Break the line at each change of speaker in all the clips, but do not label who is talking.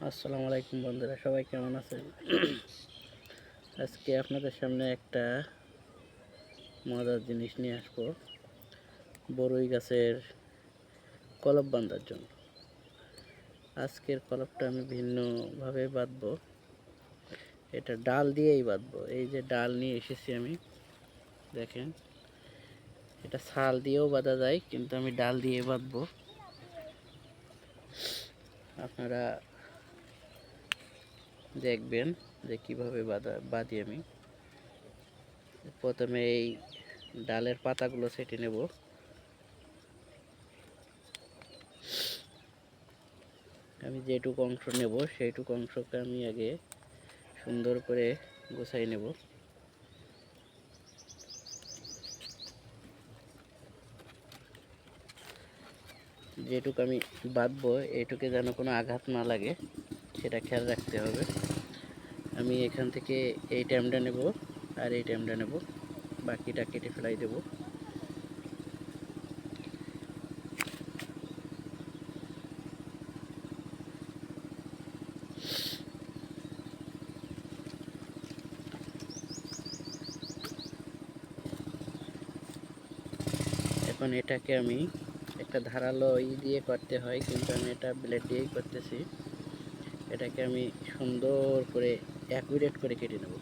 আসসালামু আলাইকুম বন্ধুরা, সবাই কেমন আছেন? আজকে আপনাদের সামনে একটা মজার জিনিস নিয়ে আসব। বড়ই গাছের কলপ বাঁধার জন্য। আজকের কলপটা আমি ভিন্নভাবে বাঁধবো। এটা ডাল দিয়েই বাঁধবো। এই যে ডাল নিয়ে এসেছি আমি, দেখেন। এটা ছাল দিয়েও বাঁধা যায়, কিন্তু আমি ডাল দিয়ে বাঁধবো। আপনারা দেখবেন যে কীভাবে বাঁধা বাঁধি আমি। প্রথমে এই ডালের পাতাগুলো সেটে নেব। আমি যেটুকু অংশ নেব, সেইটুকু অংশকে আমি আগে সুন্দর করে গোছাই নেব। যেটুকু আমি বাঁধবো এইটুকে যেন কোনো আঘাত না লাগে। সেটা খেয়াল রাখতে হবে। আমি এখান থেকে এই টাইমটা নেব আর এই টাইমটা নেব। বাকিটা কেটে ফেলাই দেব। এখন এটাকে আমি একটা ধারালো ই দিয়ে করতে হয়, কিন্তু আমি এটা ব্লেড দিয়েই করতেছি। এটাকে আমি সুন্দর করে অ্যাকুরেট করে কেটে নেব।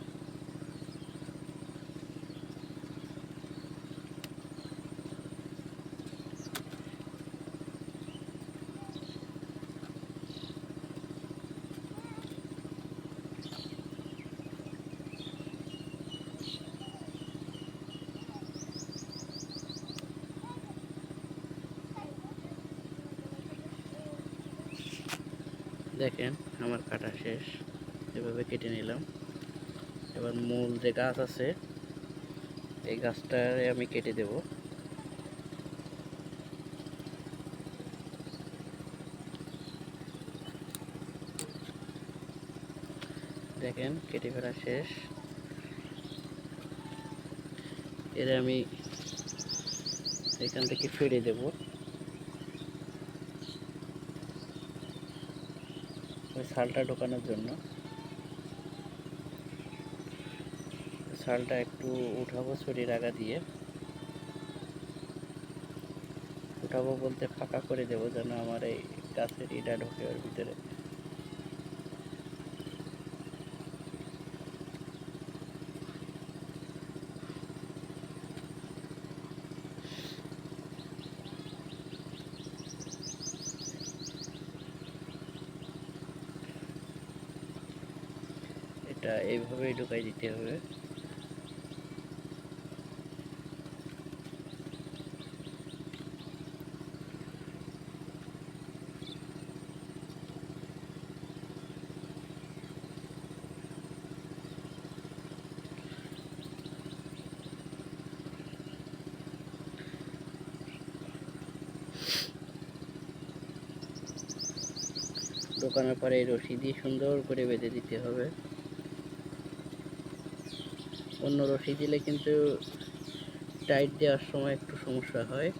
দেখেন আমার কাটা শেষ। এভাবে কেটে নিলাম। এবার মূল যে গাছ আছে, এই গাছটারে আমি কেটে দেব। দেখেন, কেটে ফেলা শেষ। এর আমি এখান থেকে ফিরে দেব। শালটা ঢোকানোর জন্য। শালটা একটু উঠাবো শরীর আগা দিয়ে। উঠাবো বলতে ফাঁকা করে দেবো যেন আমার এই গাছের ইটা ঢোকে ওর ভিতরে। এটা এইভাবেই ঢুকাই দিতে হবে। ঢোকানোর পরে রশি দিয়ে সুন্দর করে বেঁধে দিতে হবে। অন্য রশি দিলে কিন্তু টাইট দেওয়ার সময় একটু সমস্যা হয়।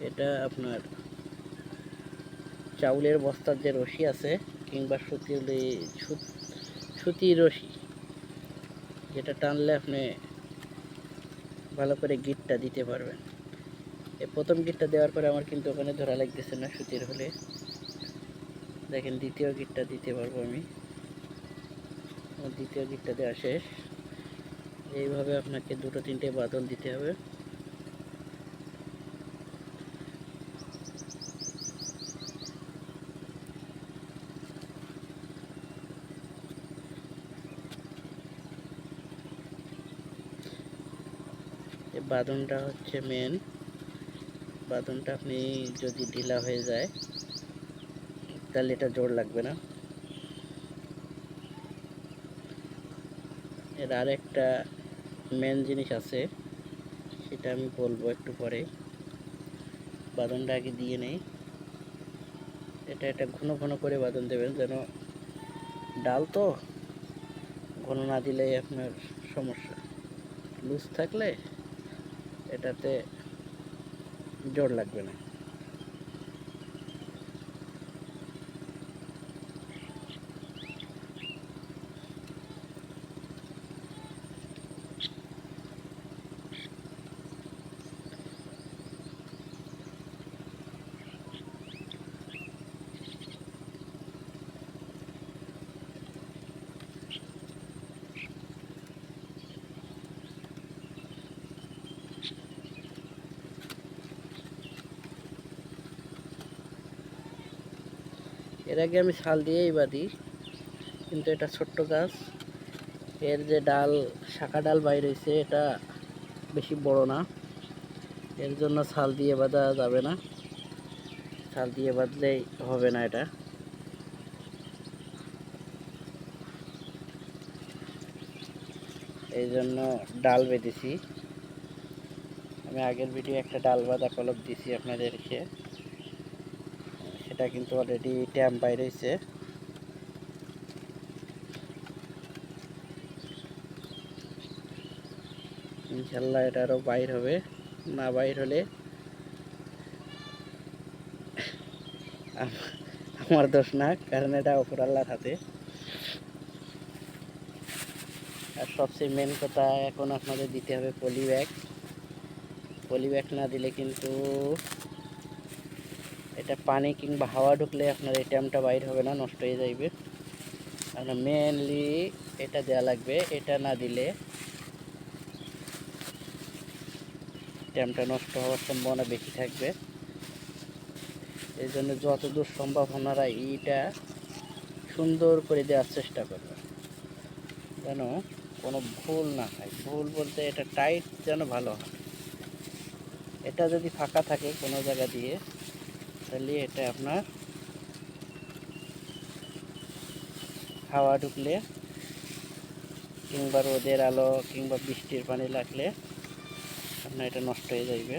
এটা আপনার চাউলের বস্তার যে রশি আছে কিংবা সুতি সুতির রশি, যেটা টানলে আপনি ভালো করে গিটটা দিতে পারবেন। প্রথম গিটটা দেওয়ার পরে আমার কিন্তু ওখানে ধরা লাগতেছে না সুতির হলে। দেখেন দ্বিতীয় গিটটা দিতে পারব আমি। আমার দ্বিতীয় গিটটা দেওয়া শেষ। এইভাবে আপনাকে দুটো, তিনটে বাদল দিতে হবে। এই বাঁধনটা হচ্ছে মেন বাঁধনটা আপনি যদি ঢিলা হয়ে যায়, তাহলে এটা জোর লাগবে না। এর আরেকটা মেন জিনিস আছে, সেটা আমি বলব একটু পরে। বাঁধনটা আগে দিয়ে নেই। এটা এটা ঘন ঘন করে বাঁধন দেবেন যেন ডাল তো ঘন না দিলে আপনার সমস্যা। লুজ থাকলে এটাতে জোর লাগবে না। এর আগে আমি ছাল দিয়েই বাঁধি, কিন্তু এটা ছোট্ট গাছ। এর যে ডাল, শাখা ডাল বাইর হয়েছে এটা বেশি বড় না। এর জন্য ছাল দিয়ে বাঁধা যাবে না। ছাল দিয়ে বাঁধলেই হবে না এটা। এই জন্য ডাল বেঁধেছি। আমি আগের ভিডিও একটা ডাল বাঁধা কলপ দিছি আপনাদেরকে। সেটা কিন্তু অলরেডি ট্যাম বাইর হয়েছে ইনশাল্লাহ এটা আরও বাইর হবে। না বাইর হলে আম- আমার দোষ না, কারণ এটা অপর আল্লাহর হাতে। আর সবচেয়ে মেন কথা এখন আপনাদের দিতে হবে পলি ব্যাগ পলি ব্যাগ না দিলে কিন্তু এটা পানি কিংবা হাওয়া ঢুকলে আপনার এই ট্যামটা বাইর হবে না, নষ্ট হয়ে যাইবে। আর মেনলি এটা দেওয়া লাগবে, এটা না দিলে ট্যামটা নষ্ট হওয়ার সম্ভাবনা বেশি থাকবে। এই জন্য যতদূর সম্ভব ওনারা এইটা সুন্দর করে দেওয়ার চেষ্টা করবে যেন কোনো ভুল না হয়। ভুল বলতে এটা টাইট যেন ভালো হয়। এটা যদি ফাঁকা থাকে কোনো জায়গা দিয়ে তাহলে এটা আপনার হাওয়া ঢুকলে কিংবা রোদের আলো কিংবা বৃষ্টির পানি লাগলে আপনার এটা নষ্ট হয়ে যাইবে।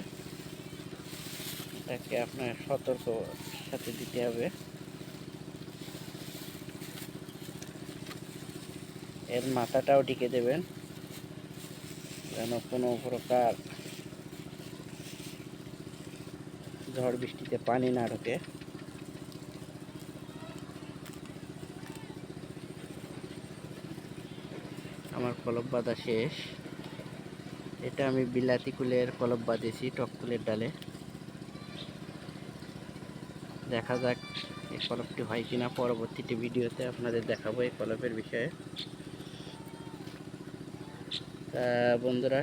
এটাকে আপনার সতর্ক সাথে দিতে হবে। এর মাথাটাও ঢেকে দেবেন যেন কোনো প্রকার ঝড় বৃষ্টিতে পানি না ঢোকে। আমার কলব বাঁধা শেষ। এটা আমি বিলাতি কুলের কলব বাঁধেছি, টক কুলের ডালে। দেখা যাক এই কলপটি হয় কিনা। পরবর্তীতে ভিডিওতে আপনাদের দেখাবো এই কলপের বিষয়ে। বন্ধুরা,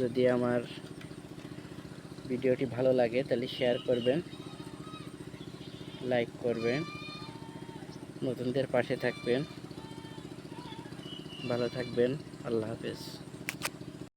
যদি আমার ভিডিওটি ভালো লাগে তাহলে শেয়ার করবেন লাইক করবেন, নতুনদের পাশে থাকবেন। ভালো থাকবেন, আল্লাহ হাফেজ।